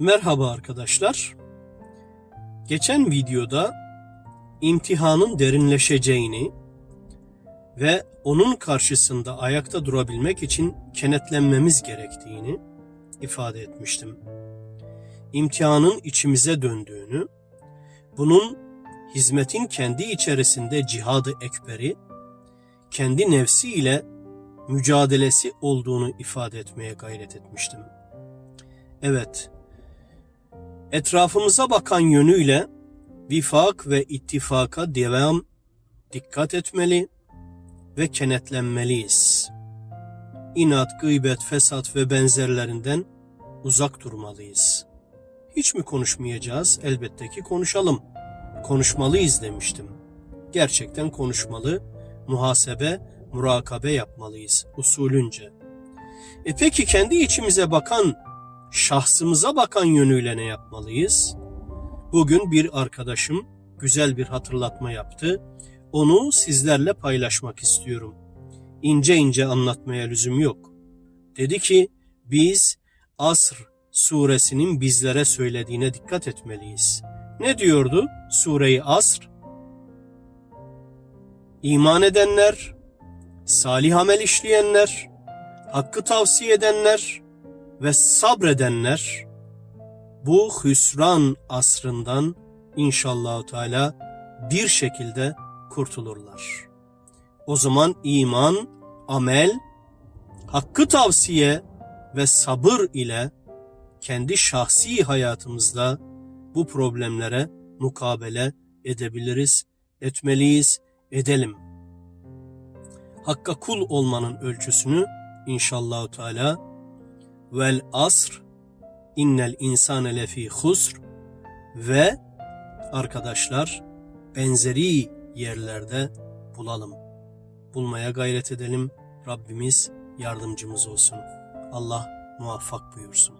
Merhaba arkadaşlar. Geçen videoda imtihanın derinleşeceğini ve onun karşısında ayakta durabilmek için kenetlenmemiz gerektiğini ifade etmiştim. İmtihanın içimize döndüğünü, bunun hizmetin kendi içerisinde cihadı ekberi, kendi nefsi ile mücadelesi olduğunu ifade etmeye gayret etmiştim. Evet, etrafımıza bakan yönüyle vifak ve ittifaka devam dikkat etmeli ve kenetlenmeliyiz. İnat, gıybet, fesat ve benzerlerinden uzak durmalıyız. Hiç mi konuşmayacağız? Elbette ki konuşalım. Konuşmalıyız demiştim. Gerçekten konuşmalı, muhasebe, murakabe yapmalıyız usulünce. E peki kendi içimize bakan şahsımıza bakan yönüyle ne yapmalıyız? Bugün bir arkadaşım güzel bir hatırlatma yaptı. Onu sizlerle paylaşmak istiyorum. İnce ince anlatmaya lüzum yok. Dedi ki biz Asr suresinin bizlere söylediğine dikkat etmeliyiz. Ne diyordu sureyi Asr? İman edenler, salih amel işleyenler, hakkı tavsiye edenler, ve sabredenler bu hüsran asrından inşallah Teala bir şekilde kurtulurlar. O zaman iman, amel, hakkı tavsiye ve sabır ile kendi şahsi hayatımızda bu problemlere mukabele edebiliriz, etmeliyiz, edelim. Hakka kul olmanın ölçüsünü inşallah Teala vel asr innel insane lefi husr ve arkadaşlar benzeri yerlerde bulalım. Bulmaya gayret edelim. Rabbimiz yardımcımız olsun. Allah muvaffak buyursun.